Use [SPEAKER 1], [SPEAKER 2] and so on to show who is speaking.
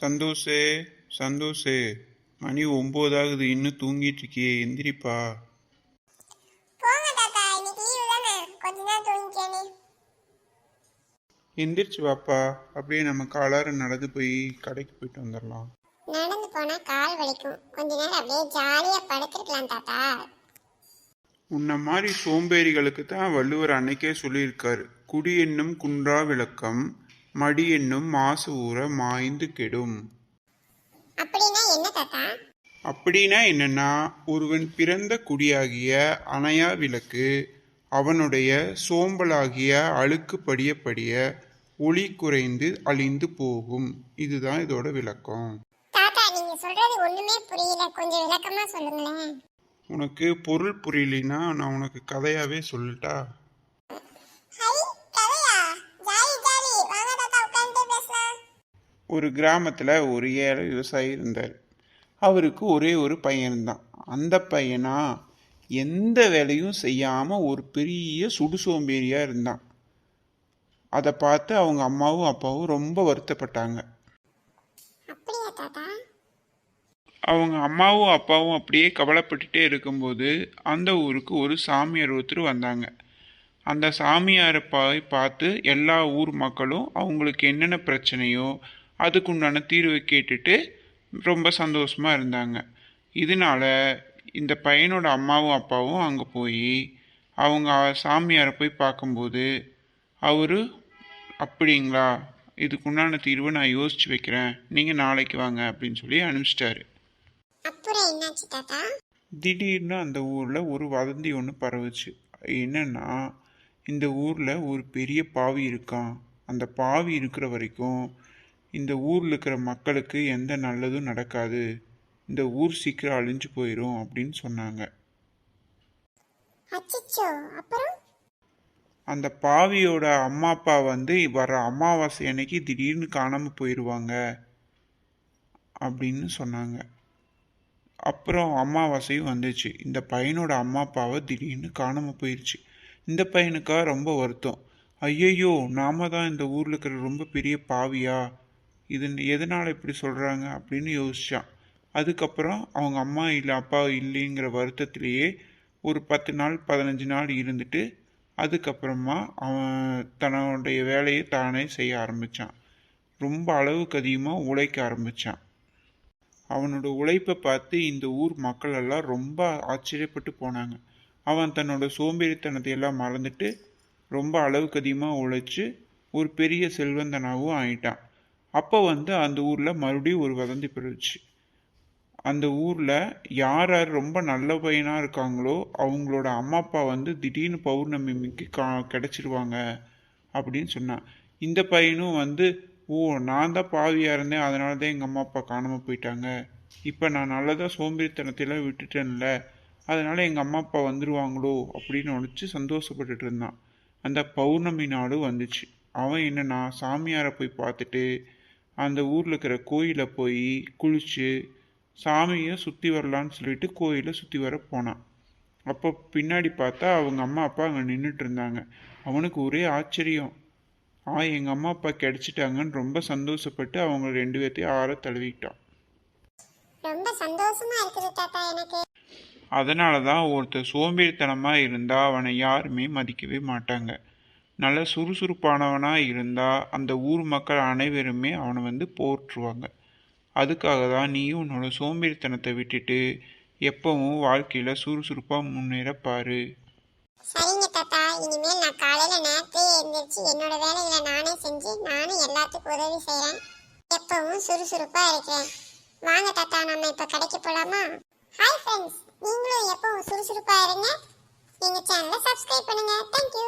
[SPEAKER 1] சந்தோஷே சந்தோஷே. மணி ஒம்போதாகுது இன்னும் தூங்கிட்டு இருக்கியே எந்திரிப்பா எந்திரிச்சு வாப்பா. அப்படியே நம்ம காலார நடந்து போய் கடைக்கு போயிட்டு வந்துடலாம்
[SPEAKER 2] நடந்து போனா கால் வலிக்கும். கொஞ்ச நேரம் அப்படியே ஜாலியா படுத்துருக்கலாம் தாத்தா.
[SPEAKER 1] உன்ன மாதிரி சோம்பேறிகளுக்கு தான் வள்ளுவர் அன்னைக்கே சொல்லியிருக்காரு. குடி என்னும் குன்றா விளக்கம் மடி என்னும் மாசு ஊற மாய்ந்து கெடும்.
[SPEAKER 2] அப்படின்னா
[SPEAKER 1] என்னன்னா ஒருவன் பிறந்த குடியாகிய அணையா விளக்கு அவனுடைய சோம்பலாகிய அழுக்கு படிய படிய ஒளி குறைந்து அழிந்து போகும். இதுதான் இதோட விளக்கம்.
[SPEAKER 2] தாத்தா நீங்க சொல்றது ஒண்ணுமே புரியல. கொஞ்சம் விளக்கமா சொல்லுங்களேன்.
[SPEAKER 1] உனக்கு பொருள் புரியலைன்னா நான் உனக்கு கதையாவே சொல்லட்டா? ஒரு கிராமத்தில் ஒரு ஏழை விவசாயி இருந்தார். அவருக்கு ஒரே ஒரு பையன் இருந்தான் அந்த பையனா எந்த வேலையும் செய்யாமல் ஒரு பெரிய சுடுசோம்பேறியாக இருந்தான். அதை பார்த்து அவங்க அம்மாவும் அப்பாவும் ரொம்ப வருத்தப்பட்டாங்க
[SPEAKER 2] அப்படியா தாத்தா
[SPEAKER 1] அவங்க அம்மாவும் அப்பாவும் அப்படியே கவலைப்பட்டுட்டே இருக்கும்போது அந்த ஊருக்கு ஒரு சாமியார் ஒருத்தர் வந்தாங்க. அந்த சாமியாரை போய் பார்த்து எல்லா ஊர் மக்களும் அவங்களுக்கு என்னென்ன பிரச்சனையோ அதுக்குண்டான தீர்வை கேட்டுட்டு ரொம்ப சந்தோஷமாக இருந்தாங்க. இதனால இந்த பையனோட அம்மாவும் அப்பாவும் அங்கே போய் அவங்க சாமியாரை போய் பார்க்கும்போது அவர் அப்படிங்களா இதுக்குண்டான தீர்வை நான் யோசித்து வைக்கிறேன். நீங்கள் நாளைக்கு வாங்க அப்படின்னு சொல்லி அனுப்பிச்சிட்டாரு.
[SPEAKER 2] அப்புறம் என்னாச்சு தாத்தா?
[SPEAKER 1] திடீர்னு அந்த ஊரில் ஒரு வதந்தி ஒன்று பரவுச்சு. என்னன்னா இந்த ஊரில் ஒரு பெரிய பாவி இருக்கான். அந்த பாவி இருக்கிற வரைக்கும் இந்த ஊரில் இருக்கிற மக்களுக்கு எந்த நல்லதும் நடக்காது. இந்த ஊர் சீக்கிரம் அழிஞ்சு போயிடும் அப்படின்னு சொன்னாங்க.
[SPEAKER 2] அச்சச்சோ அப்புறம்?
[SPEAKER 1] அந்த பாவியோட அம்மா அப்பா வந்து வர அமாவாசை அன்னைக்கு திடீர்னு காணாமல் போயிடுவாங்க அப்படின்னு சொன்னாங்க. அப்புறம் அமாவாசையும் வந்துச்சு. இந்த பையனோட அம்மா அப்பாவை திடீர்னு காணாமல் போயிடுச்சு இந்த பையனுக்காக ரொம்ப வருத்தம். ஐயையோ நாம தான் இந்த ஊரில் இருக்கிற ரொம்ப பெரிய பாவியா? இது எதனால் இப்படி சொல்கிறாங்க அப்படின்னு யோசிச்சான். அதுக்கப்புறம் அவங்க அம்மா இல்லை அப்பா இல்லைங்கிற வருத்தத்திலேயே ஒரு பத்து நாள் பதினஞ்சு நாள் இருந்துட்டு அதுக்கப்புறமா அவன் தன்னுடைய வேலையை தானே செய்ய ஆரம்பித்தான் ரொம்ப அளவுக்கு அதிகமாக உழைக்க ஆரம்பித்தான் அவனோட உழைப்பை பார்த்து இந்த ஊர் மக்கள் எல்லாம் ரொம்ப ஆச்சரியப்பட்டு போனாங்க. அவன் தன்னோட சோம்பேறித்தனத்தை எல்லாம் மறந்துட்டு ரொம்ப அளவுக்கு அதிகமாக உழைச்சி ஒரு பெரிய செல்வந்தனாகவும் ஆயிட்டான். அப்போ வந்து அந்த ஊரில் மறுபடியும் ஒரு வதந்தி பிறந்துச்சு அந்த ஊரில் யார் யார் ரொம்ப நல்ல பையனாக இருக்காங்களோ அவங்களோட அம்மா அப்பா வந்து திடீர்னு பௌர்ணமிக்கு கா கிடச்சிருவாங்க அப்படின்னு சொன்னான். இந்த பையனும் வந்து ஓ நான் தான் பாவியாக இருந்தேன். அதனால தான் எங்கள் அம்மா அப்பா காணாமல் போயிட்டாங்க. இப்போ நான் நல்லதாக சோம்பேறித்தனத்தையெல்லாம் விட்டுட்டேன்ல. அதனால் எங்கள் அம்மா அப்பா வந்துடுவாங்களோ அப்படின்னு நினச்சி சந்தோஷப்பட்டுட்டு இருந்தான். அந்த பௌர்ணமி நாடு வந்துச்சு. அவன் என்னன்னா சாமியாரை போய் பார்த்துட்டு அந்த ஊரில் இருக்கிற கோயிலை போய் குளித்து சாமியை சுற்றி வரலான்னு சொல்லிட்டு கோயிலை சுற்றி வர போனான். அப்போ பின்னாடி பார்த்தா அவங்க அம்மா அப்பா அங்கே நின்றுட்டு இருந்தாங்க. அவனுக்கு ஒரே ஆச்சரியம். ஆ எங்கள் அம்மா அப்பா கிடைச்சிட்டாங்கன்னு ரொம்ப சந்தோஷப்பட்டு அவங்க ரெண்டு பேர்த்தையும் ஆற தழுவிட்டான்.
[SPEAKER 2] ரொம்ப சந்தோஷமா இருக்குது தாத்தா எனக்கு.
[SPEAKER 1] அதனால தான் ஒருத்தர் சோம்பேறித்தனமாக இருந்தால் அவனை யாருமே மதிக்கவே மாட்டாங்க. நல்ல சுறுசுறுப்பானவனாக இருந்தால் அந்த ஊர் மக்கள் அனைவருமே அவனை வந்து போற்றுவாங்க. அதுக்காக தான் நீயும் உன்னோட சோம்பேறித்தனத்தை விட்டுட்டு எப்பவும் வாழ்க்கையில் சுறுசுறுப்பாக முன்னேற பாரு.
[SPEAKER 2] சரிங்க தாத்தா இனிமேல் நான் காலையில நேரத்தையே எந்திரிச்சு என்னோட வேலைகளை நானே செஞ்சு நானும் எல்லாத்துக்கும் உதவி செய்றேன். எப்பவும் சுறுசுறுப்பா இருக்கிறேன். வாங்க தாத்தா நம்ம இப்ப கடைக்கு போலாமா? ஹாய் ஃப்ரெண்ட்ஸ் நீங்களும் எப்பவும் சுறுசுறுப்பா இருங்க. எங்க சேனலை சப்ஸ்கிரைப் பண்ணுங்க. தேங்க்யூ